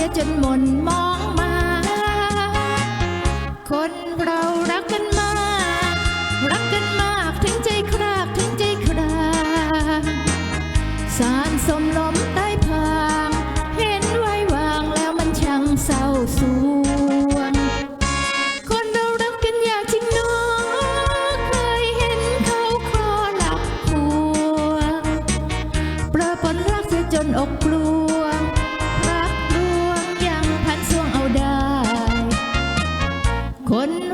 สียจนหม่นมองมา คนเรารักกันมาก รักกันมากถึงใจครากถึงใจครางสารสมลมใต้พาง เห็นไว้วางแล้วมันช่างเศร้าสวง คนเรารักกันอยากจริน้อเคยเห็นเขาคอหลับควประปนรักเสียจนอกกลัว kon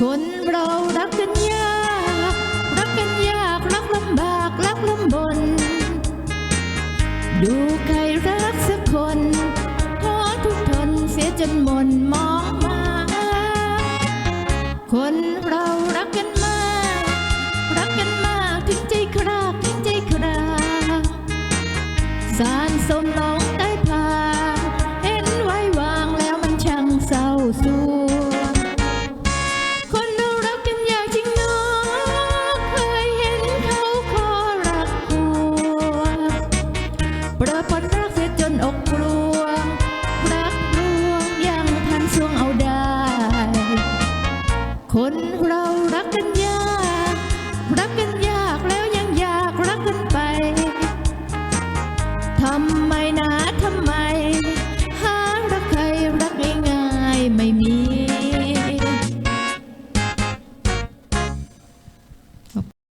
คนเรารักกันยาก รักกันยาก รักลำบาก รักลำบน ดูใครรักสักคนท้อทุกทนเสียจนหมดมอ ประปนรักเสียจนอกกลวง รักลวงยังทันช่วงเอาได้ คนเรารักกันยาก รักกันยากแล้วยังอยากรักกันไป ทำไมนะทำไม หารักใครรักง่ายๆไม่มี